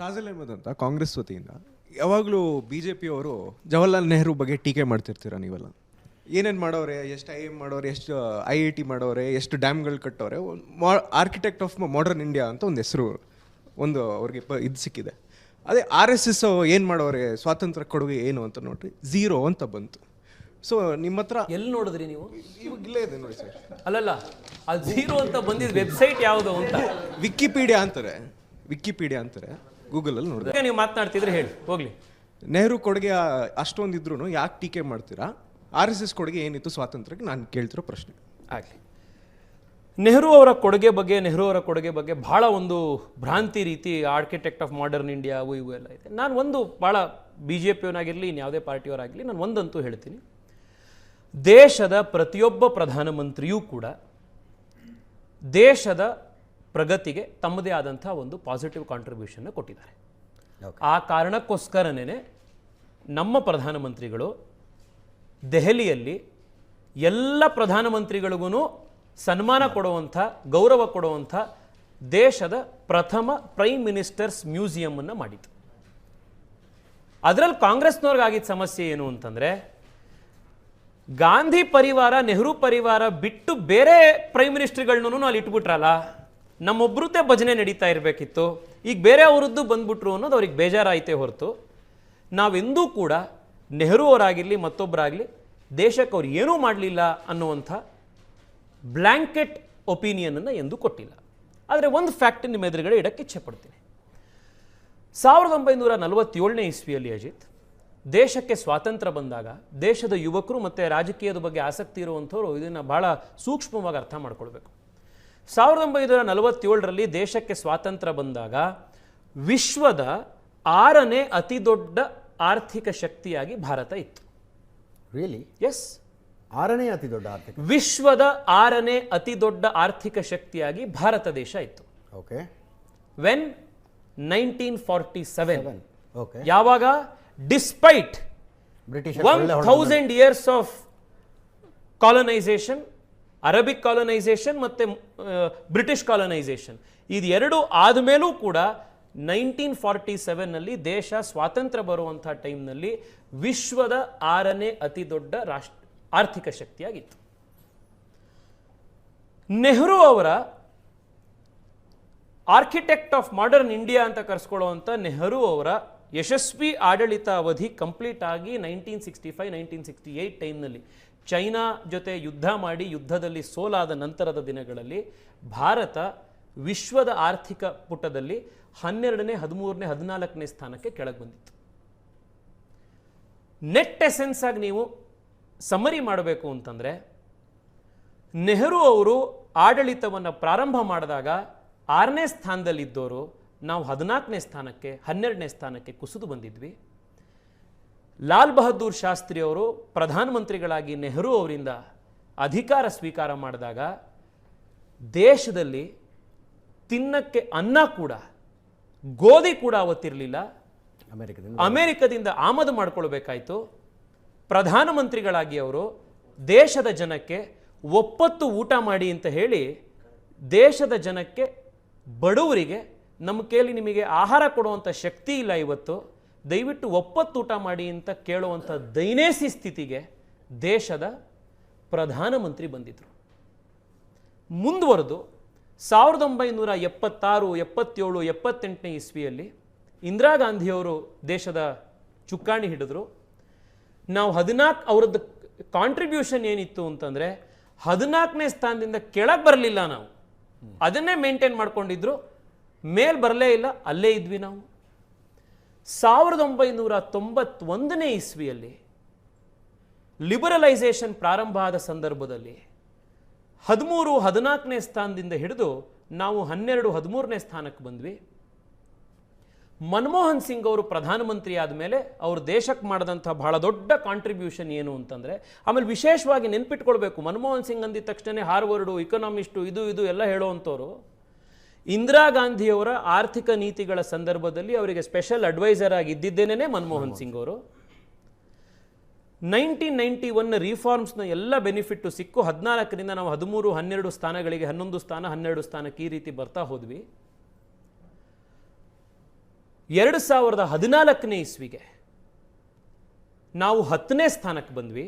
ಶಾಜಲ್ ಅಹಮದ್ ಅಂತ ಕಾಂಗ್ರೆಸ್ ವತಿಯಿಂದ. ಯಾವಾಗಲೂ ಬಿ ಜೆ ಪಿಯವರು ಜವಾಹರ್ಲಾಲ್ ನೆಹರು ಬಗ್ಗೆ ಟೀಕೆ ಮಾಡ್ತಿರ್ತೀರ ನೀವೆಲ್ಲ? ಏನೇನು ಮಾಡೋರೆ ಎಷ್ಟು ಐ ಎಂ ಮಾಡೋರೆ ಎಷ್ಟು ಐ ಐ ಟಿ ಮಾಡೋರೆ ಎಷ್ಟು ಡ್ಯಾಮ್ಗಳು ಕಟ್ಟೋರೆ ಆರ್ಕಿಟೆಕ್ಟ್ ಆಫ್ ಮಾಡರ್ನ್ ಇಂಡಿಯಾ ಅಂತ ಒಂದು ಹೆಸರು ಒಂದು ಅವ್ರಿಗೆ ಪ ಇದು ಸಿಕ್ಕಿದೆ. ಅದೇ ಆರ್ ಎಸ್ ಎಸ್ ಏನು ಮಾಡೋರೆ ಸ್ವಾತಂತ್ರ್ಯ ಕೊಡುಗೆ ಏನು ಅಂತ ನೋಡ್ರಿ ಝೀರೋ ಅಂತ ಬಂತು. ಸೊ ನಿಮ್ಮ ಹತ್ರ ಎಲ್ಲಿ ನೋಡಿದ್ರಿ ನೀವು? ಇವಾಗ ಇಲ್ಲೇ ಇದೆ ನೋಡಿ ಸರ್. ಅಲ್ಲಲ್ಲ ಅದು ಝೀರೋ ಅಂತ ಬಂದಿದ್ದ ವೆಬ್ಸೈಟ್ ಯಾವುದು ಅಂತ? ವಿಕಿಪೀಡಿಯಾ ಅಂತಾರೆ ವಿಕಿಪೀಡಿಯಾ ಅಂತಾರೆ. ಗೂಗಲಲ್ಲಿ ನೋಡಿದೆ. ಅದಕ್ಕೆ ನೀವು ಮಾತನಾಡ್ತಿದ್ರೆ ಹೇಳಿ ಹೋಗ್ಲಿ. ನೆಹರು ಕೊಡುಗೆ ಅಷ್ಟೊಂದಿದ್ರು ಯಾಕೆ ಟೀಕೆ ಮಾಡ್ತೀರಾ? ಆರ್ ಎಸ್ ಎಸ್ ಕೊಡುಗೆ ಏನಿತ್ತು ಸ್ವಾತಂತ್ರ್ಯಕ್ಕೆ ನಾನು ಕೇಳ್ತಿರೋ ಪ್ರಶ್ನೆ. ಆಗಲಿ. ನೆಹರು ಅವರ ಕೊಡುಗೆ ಬಗ್ಗೆ ನೆಹರು ಅವರ ಕೊಡುಗೆ ಬಗ್ಗೆ ಬಹಳ ಒಂದು ಭ್ರಾಂತಿ ರೀತಿ ಆರ್ಕಿಟೆಕ್ಟ್ ಆಫ್ ಮಾಡರ್ನ್ ಇಂಡಿಯಾ ಅವು ಇವು ಎಲ್ಲ ಇದೆ. ನಾನು ಒಂದು ಭಾಳ ಬಿ ಜೆ ಪಿಯವನಾಗಿರಲಿ ಇನ್ಯಾವುದೇ ಪಾರ್ಟಿಯವರಾಗಲಿ ನಾನು ಒಂದಂತೂ ಹೇಳ್ತೀನಿ. ದೇಶದ ಪ್ರತಿಯೊಬ್ಬ ಪ್ರಧಾನಮಂತ್ರಿಯೂ ಕೂಡ ದೇಶದ ಪ್ರಗತಿಗೆ ತಮ್ಮದೇ ಆದಂಥ ಒಂದು ಪಾಸಿಟಿವ್ ಕಾಂಟ್ರಿಬ್ಯೂಷನ್ನ ಕೊಟ್ಟಿದ್ದಾರೆ. ಆ ಕಾರಣಕ್ಕೋಸ್ಕರನೇ ನಮ್ಮ ಪ್ರಧಾನಮಂತ್ರಿಗಳು ದೆಹಲಿಯಲ್ಲಿ ಎಲ್ಲ ಪ್ರಧಾನಮಂತ್ರಿಗಳಿಗೂ ಸನ್ಮಾನ ಕೊಡುವಂಥ ಗೌರವ ಕೊಡುವಂಥ ದೇಶದ ಪ್ರಥಮ ಪ್ರೈಮ್ ಮಿನಿಸ್ಟರ್ಸ್ ಮ್ಯೂಸಿಯಮನ್ನು ಮಾಡಿತು ಅದರಲ್ಲಿ ಕಾಂಗ್ರೆಸ್ನವ್ರಿಗಾಗಿದ್ದ ಸಮಸ್ಯೆ ಏನು ಅಂತಂದರೆ ಗಾಂಧಿ ಪರಿವಾರ ನೆಹರು ಪರಿವಾರ ಬಿಟ್ಟು ಬೇರೆ ಪ್ರೈಮ್ ಮಿನಿಸ್ಟರ್ಗಳನ್ನೂ ಅಲ್ಲಿ ಇಟ್ಬಿಟ್ರಲ್ಲ? ನಮ್ಮೊಬ್ರದ್ದೇ ಭಜನೆ ನಡೀತಾ ಇರಬೇಕಿತ್ತು. ಈಗ ಬೇರೆ ಅವರದ್ದು ಬಂದ್ಬಿಟ್ರು ಅನ್ನೋದು ಅವ್ರಿಗೆ ಬೇಜಾರಾಯಿತೇ ಹೊರತು. ನಾವೆಂದೂ ಕೂಡ ನೆಹರು ಅವರಾಗಿರಲಿ ಮತ್ತೊಬ್ಬರಾಗಲಿ ದೇಶಕ್ಕೆ ಅವ್ರು ಏನೂ ಮಾಡಲಿಲ್ಲ ಅನ್ನುವಂಥ ಬ್ಲ್ಯಾಂಕೆಟ್ ಒಪಿನಿಯನನ್ನು ಎಂದೂ ಕೊಟ್ಟಿಲ್ಲ. ಆದರೆ ಒಂದು ಫ್ಯಾಕ್ಟ್ ನಿಮ್ಮ ಎದುರುಗಡೆ ಇಡಕ್ಕೆ ಇಚ್ಛೆ ಪಡ್ತೀನಿ. ಸಾವಿರದ ಒಂಬೈನೂರ ನಲವತ್ತೇಳನೇ ಇಸ್ವಿಯಲ್ಲಿ ಅಜಿತ್, ದೇಶಕ್ಕೆ ಸ್ವಾತಂತ್ರ್ಯ ಬಂದಾಗ ದೇಶದ ಯುವಕರು ಮತ್ತು ರಾಜಕೀಯದ ಬಗ್ಗೆ ಆಸಕ್ತಿ ಇರುವಂಥವ್ರು ಇದನ್ನು ಭಾಳ ಸೂಕ್ಷ್ಮವಾಗಿ ಅರ್ಥ ಮಾಡ್ಕೊಳ್ಬೇಕು. ಸಾವಿರದ ಒಂಬೈನೂರ ನಲವತ್ತೇಳರಲ್ಲಿ ದೇಶಕ್ಕೆ ಸ್ವಾತಂತ್ರ್ಯ ಬಂದಾಗ ವಿಶ್ವದ ಆರನೇ ಅತಿ ದೊಡ್ಡ ಆರ್ಥಿಕ ಶಕ್ತಿಯಾಗಿ ಭಾರತ ಇತ್ತು. ರಿಯಲಿ ಎಸ್ ಆರನೇ ಅತಿ ದೊಡ್ಡ ಆರ್ಥಿಕ ವಿಶ್ವದ ಆರನೇ ಅತಿ ದೊಡ್ಡ ಆರ್ಥಿಕ ಶಕ್ತಿಯಾಗಿ ಭಾರತ ದೇಶ ಇತ್ತು. Okay when nineteen forty seven okay ಯಾವಾಗ despite British one thousand years of colonisation Arabic colonisation ಮತ್ತು ಬ್ರಿಟಿಷ್ ಕಾಲನೈಸೇಷನ್ ಇದು ಎರಡು ಆದಮೇಲೂ ಕೂಡ ನೈನ್ಟೀನ್ ಫಾರ್ಟಿ ಸೆವೆನ್ನಲ್ಲಿ ದೇಶ ಸ್ವಾತಂತ್ರ್ಯ ಬರುವಂಥ ಟೈಮ್ನಲ್ಲಿ ವಿಶ್ವದ ಆರನೇ ಅತಿ ದೊಡ್ಡ ರಾಷ್ಟ್ರ, ಆರ್ಥಿಕ ಶಕ್ತಿಯಾಗಿತ್ತು. ನೆಹರು ಅವರ ಆರ್ಕಿಟೆಕ್ಟ್ ಆಫ್ ಮಾಡರ್ನ್ ಇಂಡಿಯಾ ಅಂತ ಕರೆಸ್ಕೊಳ್ಳುವಂಥ ನೆಹರು ಅವರ ಯಶಸ್ವಿ ಆಡಳಿತ ಅವಧಿ ಕಂಪ್ಲೀಟ್ ಆಗಿ nineteen sixty five nineteen sixty eight ಟೈಮ್ನಲ್ಲಿ ಚೈನಾ ಜೊತೆ ಯುದ್ಧ ಮಾಡಿ ಯುದ್ಧದಲ್ಲಿ ಸೋಲಾದ ನಂತರದ ದಿನಗಳಲ್ಲಿ ಭಾರತ ವಿಶ್ವದ ಆರ್ಥಿಕ ಪುಟದಲ್ಲಿ ಹನ್ನೆರಡನೇ, ಹದಿಮೂರನೇ, ಹದಿನಾಲ್ಕನೇ ಸ್ಥಾನಕ್ಕೆ ಕೆಳಗೆ ಬಂದಿತ್ತು. ನೆಟ್ ಎಸೆನ್ಸ್ ಆಗಿ ನೀವು ಸಮರಿ ಮಾಡಬೇಕು ಅಂತಂದರೆ, ನೆಹರು ಅವರು ಆಡಳಿತವನ್ನು ಪ್ರಾರಂಭ ಮಾಡಿದಾಗ ಆರನೇ ಸ್ಥಾನದಲ್ಲಿದ್ದವರು ನಾವು ಹದಿನಾಲ್ಕನೇ ಸ್ಥಾನಕ್ಕೆ, ಹನ್ನೆರಡನೇ ಸ್ಥಾನಕ್ಕೆ ಕುಸಿದು ಬಂದಿದ್ವಿ. ಲಾಲ್ ಬಹದ್ದೂರ್ ಶಾಸ್ತ್ರಿ ಅವರು ಪ್ರಧಾನಮಂತ್ರಿಗಳಾಗಿ ನೆಹರು ಅವರಿಂದ ಅಧಿಕಾರ ಸ್ವೀಕಾರ ಮಾಡಿದಾಗ ದೇಶದಲ್ಲಿ ತಿನ್ನಕ್ಕೆ ಅನ್ನ ಕೂಡ ಗೋಧಿ ಕೂಡ ಅವತ್ತಿರಲಿಲ್ಲ. ಅಮೆರಿಕದಿಂದ ಅಮೆರಿಕದಿಂದ ಆಮದು ಮಾಡಿಕೊಳ್ಬೇಕಾಯಿತು. ಪ್ರಧಾನಮಂತ್ರಿಗಳಾಗಿ ಅವರು ದೇಶದ ಜನಕ್ಕೆ ಒಪ್ಪತ್ತು ಊಟ ಮಾಡಿ ಅಂತ ಹೇಳಿ ದೇಶದ ಜನಕ್ಕೆ ಬಡವರಿಗೆ ನಮ್ಮ ಕೈಯಲ್ಲಿ ನಿಮಗೆ ಆಹಾರ ಕೊಡುವಂಥ ಶಕ್ತಿ ಇಲ್ಲ ಇವತ್ತು. ದಯವಿಟ್ಟು ಒಪ್ಪತ್ತು ಊಟ ಮಾಡಿ ಅಂತ ಕೇಳುವಂಥ ದೈನೇಸಿ ಸ್ಥಿತಿಗೆ ದೇಶದ ಪ್ರಧಾನಮಂತ್ರಿ ಬಂದಿದ್ದರು ಮುಂದುವರೆದು ಸಾವಿರದ ಒಂಬೈನೂರ ಎಪ್ಪತ್ತಾರು, ಎಪ್ಪತ್ತೇಳು, ಎಪ್ಪತ್ತೆಂಟನೇ ಇಸ್ವಿಯಲ್ಲಿ ಇಂದಿರಾ ಗಾಂಧಿಯವರು ದೇಶದ ಚುಕ್ಕಾಣಿ ಹಿಡಿದ್ರು. ನಾವು ಹದಿನಾಲ್ಕು ಅವರದ್ದು ಕಾಂಟ್ರಿಬ್ಯೂಷನ್ ಏನಿತ್ತು ಅಂತಂದರೆ ಹದಿನಾಲ್ಕನೇ ಸ್ಥಾನದಿಂದ ಕೆಳಗೆ ಬರಲಿಲ್ಲ ನಾವು. ಅದನ್ನೇ ಮೇಂಟೈನ್ ಮಾಡ್ಕೊಂಡಿದ್ರು. ಮೇಲ್ ಬರಲೇ ಇಲ್ಲ, ಅಲ್ಲೇ ಇದ್ವಿ ನಾವು. ಸಾವಿರದ ಒಂಬೈನೂರ ತೊಂಬತ್ತೊಂದನೇ ಇಸ್ವಿಯಲ್ಲಿ ಲಿಬರಲೈಸೇಷನ್ ಪ್ರಾರಂಭ ಆದ ಸಂದರ್ಭದಲ್ಲಿ ಹದಿಮೂರು, ಹದಿನಾಲ್ಕನೇ ಸ್ಥಾನದಿಂದ ಹಿಡಿದು ನಾವು ಹನ್ನೆರಡು, ಹದಿಮೂರನೇ ಸ್ಥಾನಕ್ಕೆ ಬಂದ್ವಿ. ಮನಮೋಹನ್ ಸಿಂಗ್ ಅವರು ಪ್ರಧಾನಮಂತ್ರಿ ಆದಮೇಲೆ ಅವರು ದೇಶಕ್ಕೆ ಮಾಡಿದಂಥ ಬಹಳ ದೊಡ್ಡ ಕಾಂಟ್ರಿಬ್ಯೂಷನ್ ಏನು ಅಂತಂದರೆ, ಆಮೇಲೆ ವಿಶೇಷವಾಗಿ ನೆನ್ಪಿಟ್ಕೊಳ್ಬೇಕು. ಮನಮೋಹನ್ ಸಿಂಗ್ ಅಂದಿದ ತಕ್ಷಣವೇ ಹಾರ್ವರ್ಡು ಇಕನಾಮಿಸ್ಟು ಇದು ಇದು ಎಲ್ಲ ಹೇಳುವಂಥವ್ರು ಇಂದಿರಾ ಗಾಂಧಿಯವರ ಆರ್ಥಿಕ ನೀತಿಗಳ ಸಂದರ್ಭದಲ್ಲಿ ಅವರಿಗೆ ಸ್ಪೆಷಲ್ ಅಡ್ವೈಸರ್ ಆಗಿ ಇದ್ದಿದ್ದೇನೆ ಮನಮೋಹನ್ ಸಿಂಗ್ ಅವರು. ನೈನ್ಟೀನ್ ನೈಂಟಿ ಒನ್ ರಿಫಾರ್ಮ್ಸ್ನ ಎಲ್ಲ ಬೆನಿಫಿಟ್ಟು ಸಿಕ್ಕು. ಹದಿನಾಲ್ಕರಿಂದ ನಾವು ಹದಿಮೂರು ಹನ್ನೆರಡು ಸ್ಥಾನಗಳಿಗೆ ಹನ್ನೊಂದು ಸ್ಥಾನ ಹನ್ನೆರಡು ಸ್ಥಾನಕ್ಕೆ ಈ ರೀತಿ ಬರ್ತಾ ಹೋದ್ವಿ. ಎರಡು ಸಾವಿರದ ಹದಿನಾಲ್ಕನೇ ಇಸ್ವಿಗೆ ನಾವು ಹತ್ತನೇ ಸ್ಥಾನಕ್ಕೆ ಬಂದ್ವಿ.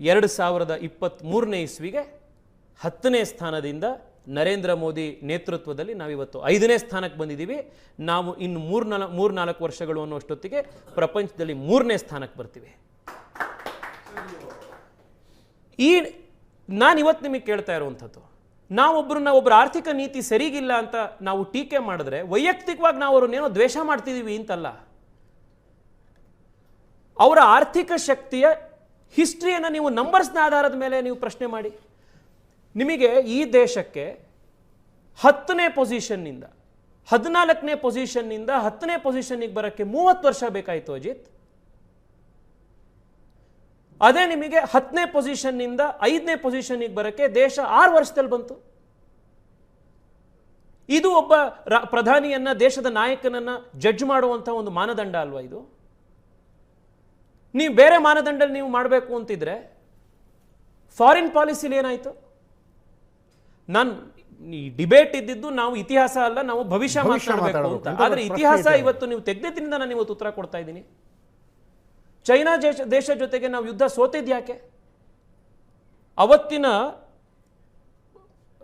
ಎರಡು ಸಾವಿರದ ಇಪ್ಪತ್ತ್ಮೂರನೇ ಇಸ್ವಿಗೆ ಹತ್ತನೇ ಸ್ಥಾನದಿಂದ ನರೇಂದ್ರ ಮೋದಿ ನೇತೃತ್ವದಲ್ಲಿ ನಾವಿವತ್ತು ಐದನೇ ಸ್ಥಾನಕ್ಕೆ ಬಂದಿದ್ದೀವಿ. ನಾವು ಇನ್ನು ಮೂರು ನಾಲ್ ಮೂರು ನಾಲ್ಕು ವರ್ಷಗಳು ಅನ್ನೋಷ್ಟೊತ್ತಿಗೆ ಪ್ರಪಂಚದಲ್ಲಿ ಮೂರನೇ ಸ್ಥಾನಕ್ಕೆ ಬರ್ತೀವಿ. ಈ ನಾನು ಇವತ್ತು ನಿಮಗೆ ಕೇಳ್ತಾ ಇರುವಂಥದ್ದು ನಾವೊಬ್ಬರನ್ನ ಒಬ್ಬರ ಆರ್ಥಿಕ ನೀತಿ ಸರಿಗಿಲ್ಲ ಅಂತ ನಾವು ಟೀಕೆ ಮಾಡಿದ್ರೆ, ವೈಯಕ್ತಿಕವಾಗಿ ನಾವು ಅವ್ರನ್ನೇನೋ ದ್ವೇಷ ಮಾಡ್ತಿದ್ದೀವಿ ಅಂತಲ್ಲ, ಅವರ ಆರ್ಥಿಕ ಶಕ್ತಿಯ ಹಿಸ್ಟ್ರಿಯನ್ನು ನೀವು ನಂಬರ್ಸ್ನ ಆಧಾರದ ಮೇಲೆ ನೀವು ಪ್ರಶ್ನೆ ಮಾಡಿ. ನಿಮಗೆ ಈ ದೇಶಕ್ಕೆ ಹತ್ತನೇ ಪೊಸಿಷನ್ನಿಂದ ಹದಿನಾಲ್ಕನೇ ಪೊಸಿಷನ್ನಿಂದ ಹತ್ತನೇ ಪೊಸಿಷನ್ನಿಗೆ ಬರೋಕ್ಕೆ ಮೂವತ್ತು ವರ್ಷ ಬೇಕಾಯಿತು ಅಜಿತ್. ಅದೇ ನಿಮಗೆ ಹತ್ತನೇ ಪೊಸಿಷನ್ನಿಂದ ಐದನೇ ಪೊಸಿಷನ್ನಿಗೆ ಬರೋಕ್ಕೆ ದೇಶ ಆರು ವರ್ಷದಲ್ಲಿ ಬಂತು. ಇದು ಒಬ್ಬ ಪ್ರಧಾನಿಯನ್ನ, ದೇಶದ ನಾಯಕನನ್ನ ಜಡ್ಜ್ ಮಾಡುವಂಥ ಒಂದು ಮಾನದಂಡ ಅಲ್ವಾ ಇದು? ನೀವು ಬೇರೆ ಮಾನದಂಡಲ್ಲಿ ನೀವು ಮಾಡಬೇಕು ಅಂತಿದ್ರೆ ಫಾರಿನ್ ಪಾಲಿಸಿಲಿ ಏನಾಯ್ತು? ನಾನು ಈ ಡಿಬೇಟ್ ಇದ್ದಿದ್ದು ನಾವು ಇತಿಹಾಸ ಅಲ್ಲ ನಾವು ಭವಿಷ್ಯ ಮಾತಾಡಬೇಕು ಅಂತ. ಆದ್ರೆ ಇತಿಹಾಸ ಇವತ್ತು ನೀವು ತೆಗೆದಿದ್ದರಿಂದ ನಾನು ಇವತ್ತು ಉತ್ತರ ಕೊಡ್ತಾ ಇದ್ದೀನಿ. ಚೈನಾ ದೇಶ ದೇಶ ಜೊತೆಗೆ ನಾವು ಯುದ್ಧ ಸೋತಿದ್ ಯಾಕೆ? ಅವತ್ತಿನ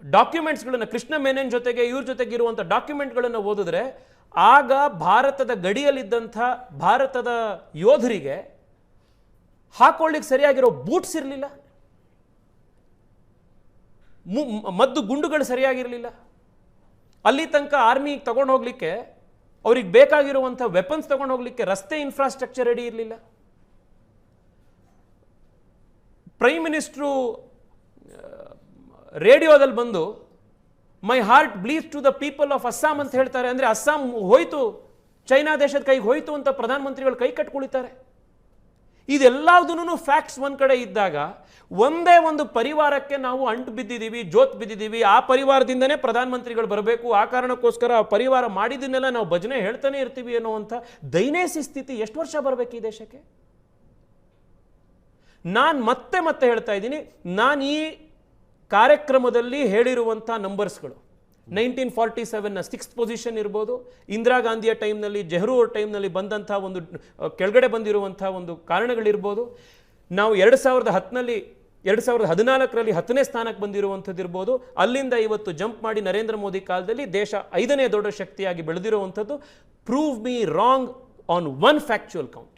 ಡಾಕ್ಯುಮೆಂಟ್ಸ್ಗಳನ್ನು ಕೃಷ್ಣ ಮೆನನ್ ಜೊತೆಗೆ ಇವ್ರ ಜೊತೆಗೆ ಇರುವಂಥ ಡಾಕ್ಯುಮೆಂಟ್ಗಳನ್ನು ಓದಿದ್ರೆ ಆಗ ಭಾರತದ ಗಡಿಯಲ್ಲಿದ್ದಂಥ ಭಾರತದ ಯೋಧರಿಗೆ ಹಾಕೊಳ್ಳಿಕ್ಕೆ ಸರಿಯಾಗಿರೋ ಬೂಟ್ಸ್ ಇರಲಿಲ್ಲ. ಮದ್ದು ಗುಂಡುಗಳು ಸರಿಯಾಗಿರಲಿಲ್ಲ. ಅಲ್ಲಿ ತನಕ ಆರ್ಮಿ ತಗೊಂಡು ಹೋಗ್ಲಿಕ್ಕೆ ಅವ್ರಿಗೆ ಬೇಕಾಗಿರುವಂಥ ವೆಪನ್ಸ್ ತಗೊಂಡು ಹೋಗ್ಲಿಕ್ಕೆ ರಸ್ತೆ ಇನ್ಫ್ರಾಸ್ಟ್ರಕ್ಚರ್ ರೆಡಿ ಇರಲಿಲ್ಲ. ಪ್ರೈಮ್ ಮಿನಿಸ್ಟ್ರು ರೇಡಿಯೋದಲ್ಲಿ ಬಂದು my heart bleeds to the people of Assam ಅಂತ ಹೇಳ್ತಾರೆ. ಅಂದರೆ ಅಸ್ಸಾಂ ಹೋಯಿತು ಚೈನಾ ದೇಶದ ಕೈಗೆ ಹೋಯಿತು ಅಂತ ಪ್ರಧಾನಮಂತ್ರಿಗಳು ಕೈ ಕಟ್ಕೊಳಿತಾರೆ ಇದೆಲ್ಲದನ್ನು ಫ್ಯಾಕ್ಟ್ಸ್ ಒಂದು ಕಡೆ ಇದ್ದಾಗ ಒಂದೇ ಒಂದು ಪರಿವಾರಕ್ಕೆ ನಾವು ಅಂಟು ಬಿದ್ದಿದ್ದೀವಿ, ಜೋತ್ ಬಿದ್ದಿದ್ದೀವಿ, ಆ ಪರಿವಾರದಿಂದನೇ ಪ್ರಧಾನಮಂತ್ರಿಗಳು ಬರಬೇಕು, ಆ ಕಾರಣಕ್ಕೋಸ್ಕರ ಆ ಪರಿವಾರ ಮಾಡಿದ್ದನ್ನೆಲ್ಲ ನಾವು ಭಜನೆ ಹೇಳ್ತಾನೆ ಇರ್ತೀವಿ ಅನ್ನುವಂಥ ದೈನೇಸಿ ಸ್ಥಿತಿ ಎಷ್ಟು ವರ್ಷ ಬರಬೇಕು ಈ ದೇಶಕ್ಕೆ? ನಾನು ಮತ್ತೆ ಮತ್ತೆ ಹೇಳ್ತಾ ಇದ್ದೀನಿ, ನಾನು ಈ ಕಾರ್ಯಕ್ರಮದಲ್ಲಿ ಹೇಳಿರುವಂಥ ನಂಬರ್ಸ್ಗಳು ನೈನ್ಟೀನ್ ಫಾರ್ಟಿ ಸೆವೆನ್ನ ಸಿಕ್ಸ್ತ್ ಪೊಸಿಷನ್ ಇರ್ಬೋದು. ಇಂದಿರಾ ಗಾಂಧಿಯ ಟೈಮ್ನಲ್ಲಿ ಜೆಹರು ಅವ್ರ ಟೈಮ್ನಲ್ಲಿ ಬಂದಂಥ ಒಂದು ಕೆಳಗಡೆ ಬಂದಿರುವಂಥ ಒಂದು ಕಾರಣಗಳಿರ್ಬೋದು. ನಾವು ಎರಡು ಸಾವಿರದ ಹತ್ತನಲ್ಲಿ ಎರಡು ಸಾವಿರದ ಹದಿನಾಲ್ಕರಲ್ಲಿ ಹತ್ತನೇ ಸ್ಥಾನಕ್ಕೆ ಬಂದಿರುವಂಥದ್ದು ಇರ್ಬೋದು ಅಲ್ಲಿಂದ ಇವತ್ತು ಜಂಪ್ ಮಾಡಿ ನರೇಂದ್ರ ಮೋದಿ ಕಾಲದಲ್ಲಿ ದೇಶ ಐದನೇ ದೊಡ್ಡ ಶಕ್ತಿಯಾಗಿ ಬೆಳೆದಿರುವಂಥದ್ದು. Prove me wrong on one factual count